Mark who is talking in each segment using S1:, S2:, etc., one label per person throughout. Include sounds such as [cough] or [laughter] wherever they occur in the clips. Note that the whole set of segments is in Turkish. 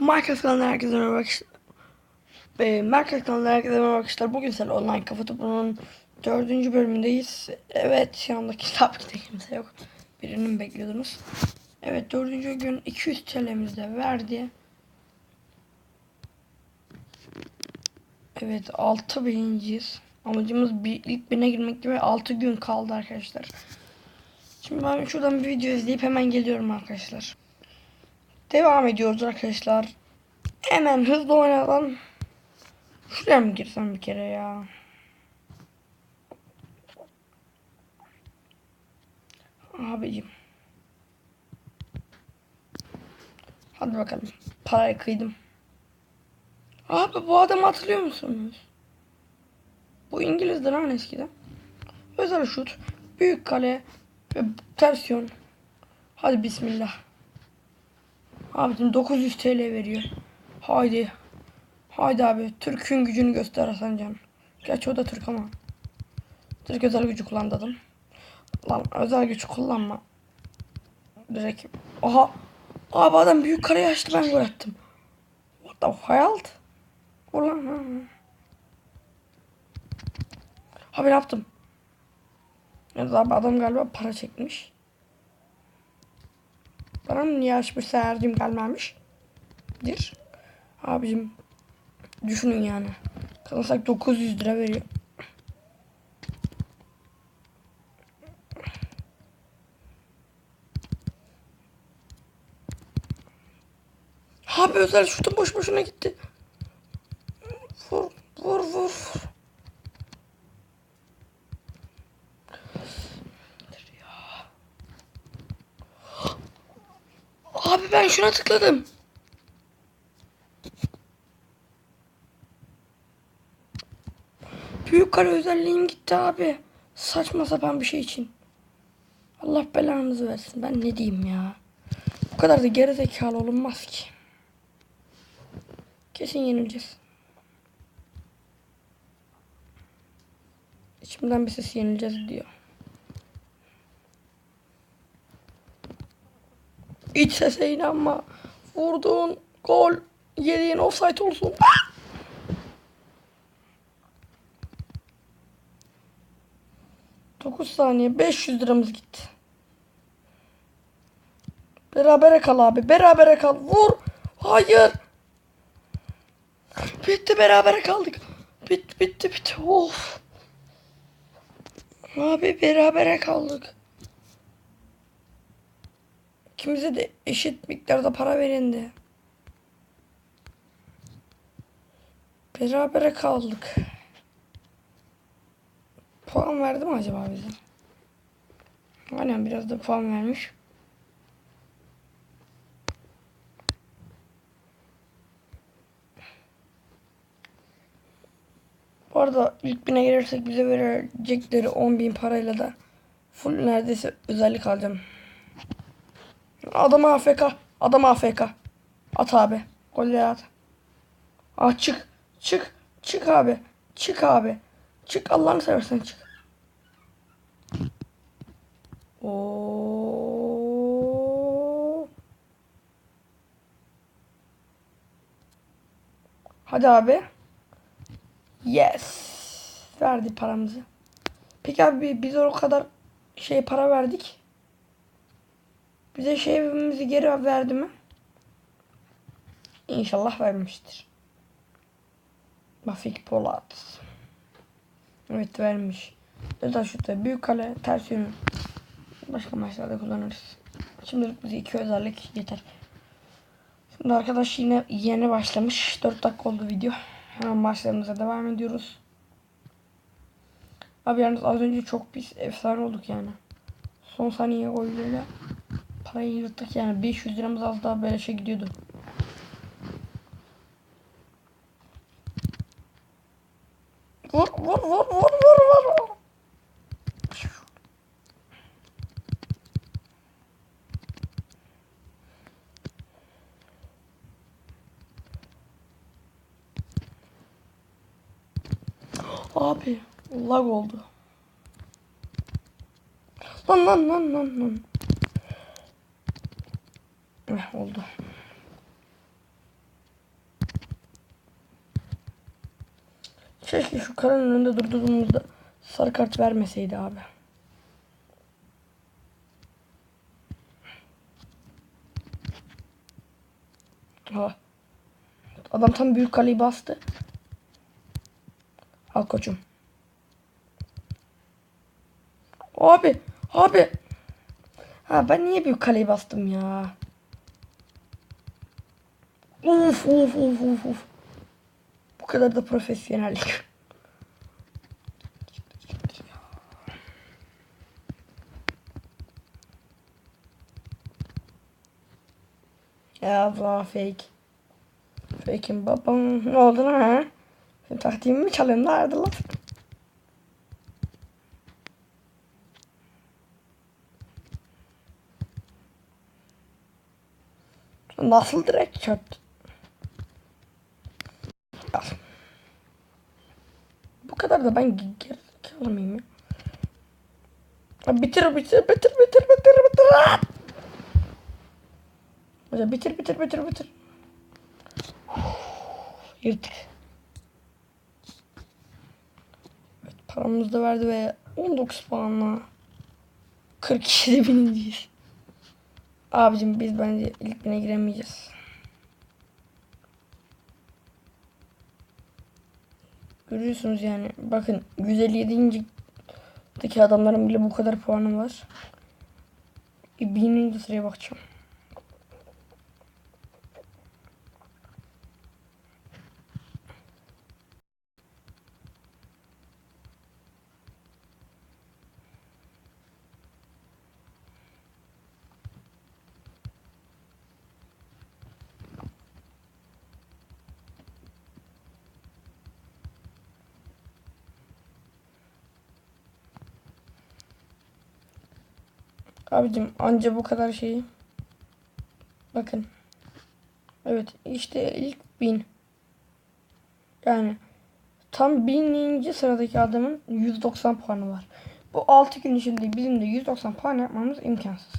S1: Minecraft kanalına herkese merhaba arkadaşlar. Ee, Minecraft kanalına herkese merhaba arkadaşlar. Bugün sen online kafa topunun dördüncü bölümündeyiz. Evet yanındaki tabii ki de kimse yok. Birini mi bekliyordunuz? Evet dördüncü gün 200 TL'miz de verdi. Evet 6 birinciyiz. Amacımız bir, ilk birine girmek ve 6 gün kaldı arkadaşlar. Şimdi ben şuradan bir video izleyip hemen geliyorum arkadaşlar. Devam ediyoruz arkadaşlar. Hemen hızlı oynadan. Şuraya mı girsem bir kere ya? Abicim. Hadi bakalım. Parayı kıydım. Abi bu adamı hatırlıyor musunuz? Bu İngiliz'di lan eskiden. Özel şut. Büyük kale. Ve ters yön. Hadi bismillah. Abicim 900 TL veriyor. Haydi. Haydi abi. Türk'ün gücünü göster Hasan Can. Gerçi o da Türk ama. Türk özel gücü kullandı adam. Lan özel güç kullanma. Direkt. Aha. Abi adam büyük kareyi açtı ben gol attım. What the wild? Ulan ha. Abi ne yaptım? Ya abi adam galiba para çekmiş. Bana mı niye açmış serdim gelmemiş? Dir. Abicim düşünün yani. Kazansak 900 lira veriyor. Abi özel şutum boş boşuna gitti. Vur vur vur. vur. Abi ben şuna tıkladım. Büyük kare özelliğim gitti abi. Saçma sapan bir şey için. Allah belanızı versin. Ben ne diyeyim ya. Bu kadar da gerizekalı olunmaz ki. Kesin yenileceğiz. İçimden bir ses yenileceğiz diyor. İç sese inanma. Vurduğun gol yediğin offside olsun. Dokuz saniye 500 liramız gitti. Berabere kal abi. Berabere kal. Vur. Hayır. Bitti berabere kaldık. Bitti bitti bitti. Of. Abi berabere kaldık. İkimize de eşit miktarda para verildi. Berabere kaldık. Puan verdi mi acaba bize? Aynen biraz da puan vermiş. Bu arada ilk bine girersek bize verecekleri 10.000 parayla da full neredeyse özellik alacağım. Adam AFK. Adam AFK. At abi. Golleri at. Ah çık. Çık. Çık abi. Çık abi. Çık Allah'ını seversen çık. Oo. Hadi abi. Yes. Verdi paramızı. Peki abi biz o kadar şey para verdik. Bize şey evimizi geri verdi mi? İnşallah vermiştir. Mafik Polat. Evet vermiş. Özel şutta büyük kale ters yönü. Başka maçlarda kullanırız. Şimdilik bize iki özellik yeter. Şimdi arkadaş yine yeni başlamış. 4 dakika oldu video. Hemen maçlarımıza devam ediyoruz. Abi yalnız az önce çok pis efsane olduk yani. Son saniye golüyle parayı yırttık yani 500 liramız az daha beleşe gidiyordu. Vur vur vur vur vur vur. Abi lag oldu. Lan lan lan lan lan. Heh, oldu. Keşke şu karanın önünde durduğumuzda sarı kart vermeseydi abi. Ha. Adam tam büyük kaleyi bastı. Al koçum. Abi, abi. Ha ben niye büyük kaleyi bastım ya? Uf uf uf uf uf. Bu kadar da profesyonellik. Ya Allah fake. Fake'in babam ne oldu lan ha? Senin taktiğimi mi çalıyorsun? Lan? Nasıl direkt çöktü? Al. Bu kadar da ben gerizekalı mıyım ya? Bitir bitir bitir bitir bitir bitir. Hocam bitir bitir bitir bitir. Yırtık. Evet, paramızı da verdi ve 19 puanla 47 bininciyiz. Abicim biz bence ilk bine giremeyeceğiz. Görüyorsunuz yani. Bakın 157. deki adamların bile bu kadar puanı var. E, Bininci sıraya bakacağım. Abicim anca bu kadar şeyi. Bakın. Evet işte ilk bin. Yani tam bininci sıradaki adamın 190 puanı var. Bu 6 gün içinde bizim de 190 puan yapmamız imkansız.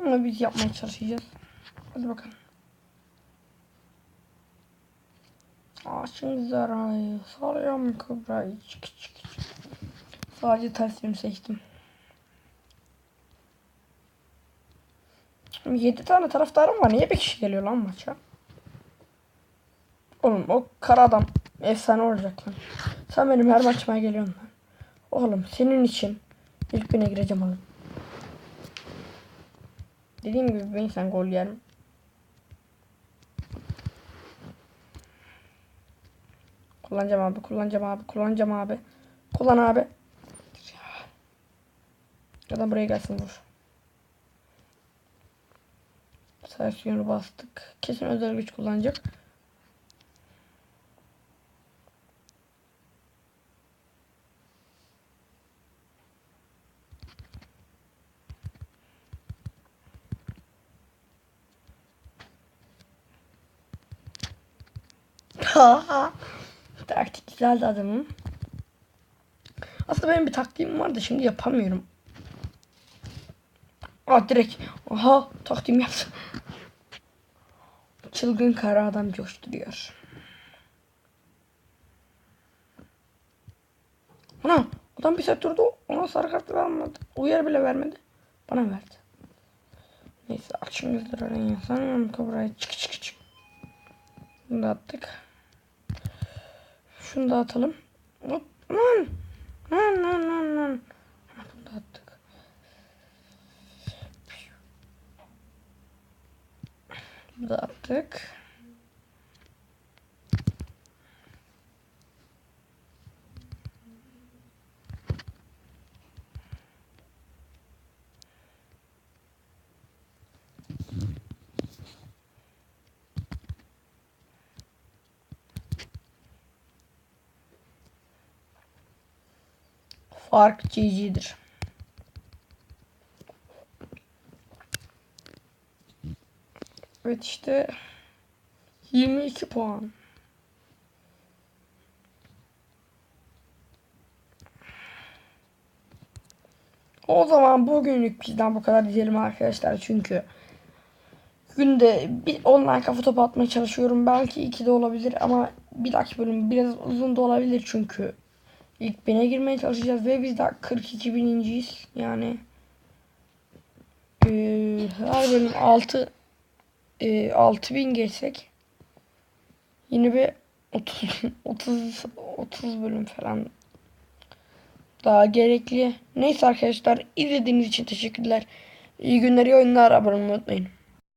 S1: Ama biz yapmaya çalışacağız. Hadi bakalım. Açın zarayı. Sarıyorum kıbrayı. Çık çık çık. Sadece ters yönü seçtim. 7 tane taraftarım var. Niye bir kişi geliyor lan maça? Oğlum o kara adam efsane olacak lan. Sen benim her maçıma geliyorsun lan. Oğlum senin için ilk güne gireceğim oğlum. Dediğim gibi ben sen gol yerim. Kullanacağım abi, kullanacağım abi, kullanacağım abi. Kullan abi. Ya da buraya gelsin vur. Versiyonu bastık. Kesin özel güç kullanacak. [laughs] Taktik güzeldi adamın. Aslında benim bir taktiğim vardı şimdi yapamıyorum. Aa direkt. Aha taktiğim yaptım. Çılgın kara adam coşturuyor. Ana adam bir set durdu. Ona sarı kart vermedi. Uyarı bile vermedi. Bana verdi. Neyse açımızdır arayın. Sanıyorum kabrayı çık çık çık. Bunu da attık. Şunu da atalım. Hop. Lan. Lan lan lan lan. Bunu da attık. Bunu da attık. Fark GG'dir. Evet işte 22 puan. O zaman bugünlük bizden bu kadar diyelim arkadaşlar çünkü günde bir online kafa topu atmaya çalışıyorum. Belki iki de olabilir ama bir dahaki bölüm biraz uzun da olabilir çünkü ilk bine girmeye çalışacağız ve biz daha 42 bininciyiz. Yani eee, her bölüm 6 eee 6000 geçsek yine bir 30 30 30 bölüm falan daha gerekli. Neyse arkadaşlar izlediğiniz için teşekkürler. İyi günler, iyi oyunlar. Abone olmayı unutmayın.